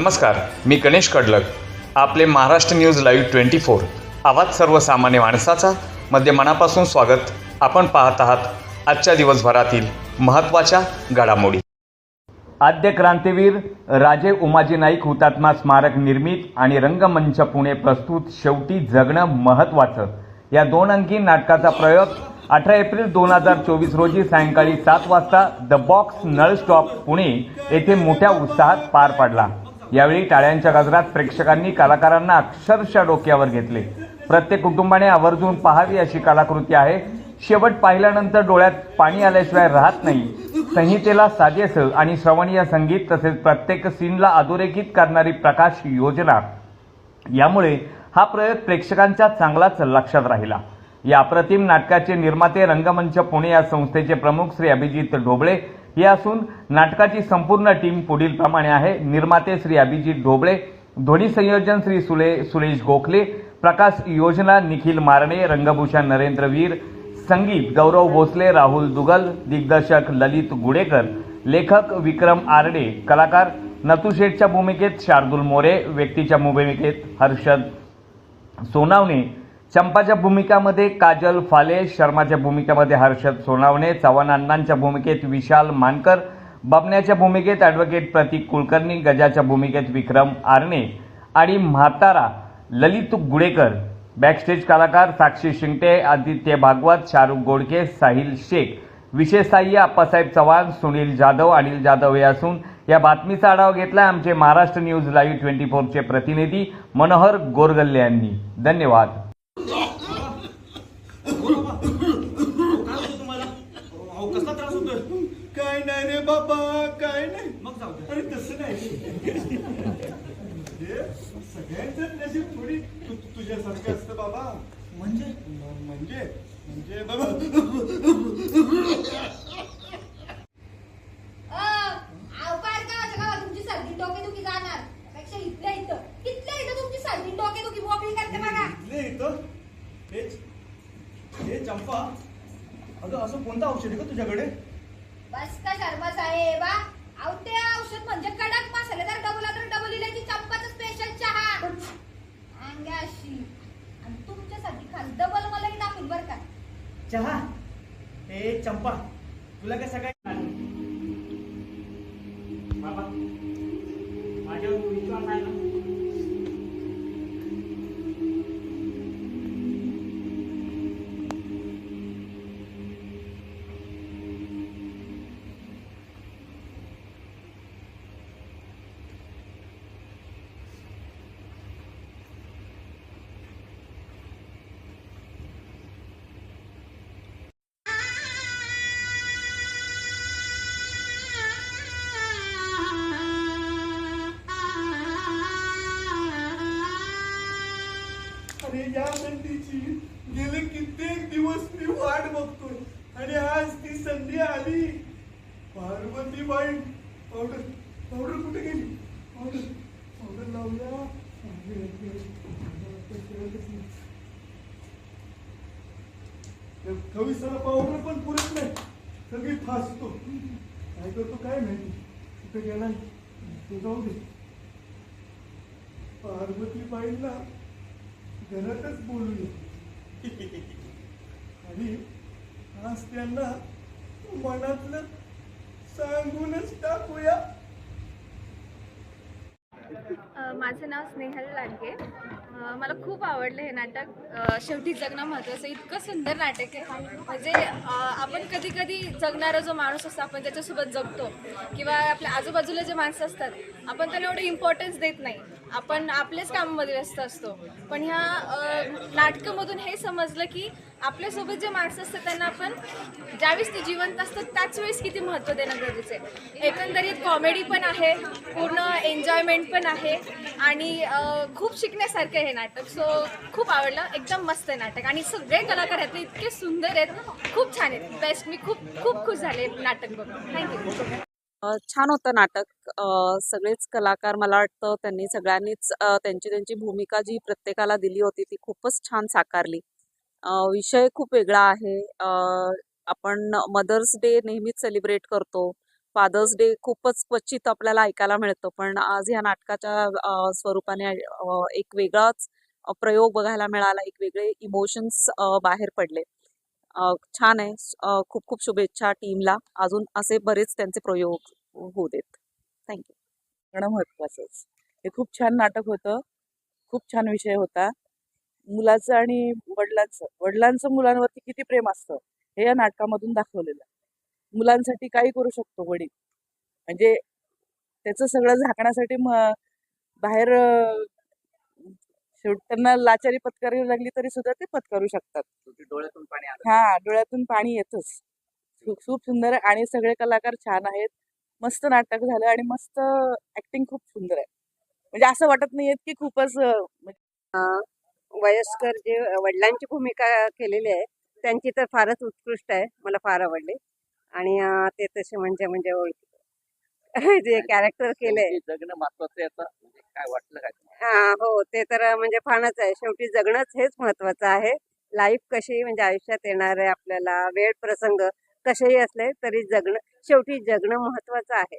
नमस्कार मी गणेश कडलक आपले Maharashtra news live twenty four. आवाज सर्वसामान्य माणसाचा मध्ये मनापासून स्वागत. आपण पाहत आहात आजच्या दिवसभरातील महत्त्वाच्या घडामोडी. आद्य क्रांतीवीर राजे उमाजी नाईक हुतात्मा स्मारक निर्मित आणि रंगमंच पुणे प्रस्तुत शेवटी जगणं महत्त्वाचं. या दोन अंकी नाटकाचा प्रयोग अठरा एप्रिल दोन हजार चोवीस रोजी सायंकाळी सात वाजता the box Nal stop Pune येथे मोठ्या उत्साहात पार पडला. यावेळी टाळ्यांच्या गजरात प्रेक्षकांनी कलाकारांना अक्षरशः डोक्यावर घेतले. प्रत्येक कुटुंबाने आवर्जून पाहावी अशी कलाकृती आहे. शेवट पाहिल्यानंतर डोळ्यात पाणी आल्याशिवाय राहत नाही. संहितेला साजेस आणि श्रवणीय संगीत तसेच प्रत्येक सीनला अधोरेखित करणारी प्रकाश योजना. यामुळे हा प्रयोग प्रेक्षकांच्या चांगलाच लक्षात राहिला. या अप्रतिम नाटकाचे निर्माते रंगमंच पुणे या संस्थेचे प्रमुख श्री अभिजित ढोबळे हे असून नाटकाची संपूर्ण टीम पुढील प्रमाणे आहे. निर्माते श्री अभिजित ढोबळे ध्वनी संयोजन श्री सुले सुरेश गोखले प्रकाश योजना निखिल मारणे रंगभूषण नरेंद्र वीर संगीत गौरव भोसले राहुल दुगल दिग्दर्शक ललित गुडेकर लेखक विक्रम आरडे कलाकार नतुशेठच्या भूमिकेत शार्दुल मोरे व्यक्तीच्या भूमिकेत हर्षद सोनावणे चंपाच्या भूमिकामध्ये काजल फाले शर्माच्या भूमिकेमध्ये हर्षद सोनावणे चव्हाण अण्णांच्या भूमिकेत विशाल मानकर बबण्याच्या भूमिकेत ॲडव्होकेट प्रतीक कुलकर्णी गजाच्या भूमिकेत विक्रम आरणे आणि म्हातारा ललित गुडेकर. बॅकस्टेज कलाकार साक्षी शिंगटे आदित्य भागवत शाहरुख गोडके साहिल शेख. विशेष सहाय्य आप्पासाहेब चव्हाण सुनील जाधव अनिल जाधव हे असून या बातमीचा आढावा घेतला आमचे महाराष्ट्र न्यूज लाईव्ह ट्वेंटी फोरचे प्रतिनिधी मनोहर गोरगल्ले यांनी. धन्यवाद. तुम्हाला? अहो कसला त्रास होतोय? काय नाही रे बाबा काय नाही. मग जाऊ दे अरे तसं नाही. म्हणजे सगळ्यांचं नशीब थोडी तु- तुझ्यासारखं असतं बाबा. म्हणजे? म- म्हणजे म्हणजे बाबा. अवकार का तुमची सर्दी डोकेदुखी जाणार. त्यापेक्षा इथल्या इथं. इथल्या इथं तुमची सर्दी डोकेदुखी मोकळी करते बघा. इथले इथं? हेच. हे चंपा. अगं असं कोणतं औषध आहे का तुझ्याकडे? बस का शर्मा साहेब? अहो ते औषध म्हणजे कडक मसालेदार डबल तर डबल इलायची चंपाचं स्पेशल चहा. अंगाशी आणि तुमच्यासाठी खास डबल मलाही टाकून बरं का. चहा? हे चंपा तुला काय सगळ्या या संधीची गेले कित्येक दिवस मी वाट बघतोय. आणि आज ती संधी आली. पार्वती बाई पावडर पावडर कुठे गेली? पावडर पावडर लावल्या कविसाला पावडर पण पुरत नाही. सगळी फासतो. काय करतो काय माहिती? कुठे गेला तो जाऊ दे. पार्वती बाईंना घरातच बोलूया. आणि आज त्यांना मनातलं सांगूनच टाकूया. माझं नाव स्नेहल लांडगे. मला खूप आवडलं हे नाटक. शेवटी जगणं महत्त्वाचं इतकं सुंदर नाटक आहे. म्हणजे आपण कधी कधी जगणारा जो माणूस असतो आपण त्याच्यासोबत जगतो. किंवा आपल्या आजूबाजूला जे माणसं असतात आपण त्यांना एवढं इम्पॉर्टन्स देत नाही. आपण आपलेच कामामध्ये व्यस्त असतो. पण ह्या नाटकामधून हे समजलं की आपल्यासोबत जे माणसं असतात त्यांना आपण ज्यावेळेस ते जिवंत असतात त्याच वेळेस किती महत्त्व देणं गरजेचं आहे. एकंदरीत कॉमेडी पण आहे पूर्ण एन्जॉयमेंट पण आहे आणि खूप शिकण्यासारखं हे नाटक. सो खूप आवडलं. एकदम मस्त आहे नाटक. आणि सगळे कलाकार आहेत इतके सुंदर आहेत. खूप छान आहेत. बेस्ट मी खूप खूप खुश झाले नाटक बघून. थँक्यू छान होतं नाटक. सगळेच कलाकार मला वाटतं त्यांनी सगळ्यांनीच त्यांची त्यांची भूमिका जी प्रत्येकाला दिली होती ती खूपच छान साकारली. विषय खूप वेगळा आहे. आपण मदर्स डे नेहमीच सेलिब्रेट करतो. फादर्स डे खूपच क्वचित आपल्याला ऐकायला मिळतं. पण आज ह्या नाटकाच्या स्वरूपाने एक वेगळाच प्रयोग बघायला मिळाला. एक वेगळे इमोशन्स बाहेर पडले. छान आहे. खूप खूप शुभेच्छा टीमला. अजून असे बरेच त्यांचे प्रयोग होऊ देत. थँक्यू सगळं महत्वाचंच हे खूप छान नाटक होतं. खूप छान विषय होता. मुलाचं आणि वडिलांचं वडिलांचं मुलांवरती किती प्रेम असतं हे या नाटकामधून दाखवलेलं मुलांसाठी काही करू शकतो वडील. म्हणजे त्याचं सगळं झाकण्यासाठी म बाहेर शेवटी त्यांना लाचारी पत्करावी लागली तरी सुद्धा ते पत्करू शकतात. डोळ्यातून पाणी आलं. हा डोळ्यातून पाणी येतच. खूप खूप सुंदर आहे आणि सगळे कलाकार छान आहेत. मस्त नाटक झालं आणि मस्त ऍक्टिंग खूप सुंदर आहे. म्हणजे असं वाटत नाहीये की खूपच म्हणजे वयस्कर जे वडिलांची भूमिका केलेली आहे त्यांची तर फारच उत्कृष्ट आहे मला फार आवडली. आणि ते तसे म्हणजे म्हणजे ओळख- जे कॅरेक्टर केलंय. जगणं महत्वाचं याचं म्हणजे काय वाटलं काय? हा हो ते तर म्हणजे फारच आहे. शेवटी जगणंच हेच महत्वाचं आहे. लाईफ कशी म्हणजे आयुष्यात येणार आहे आपल्याला वेळ प्रसंग कसेही असले तरी जगणं शेवटी जगणं महत्वाचं आहे.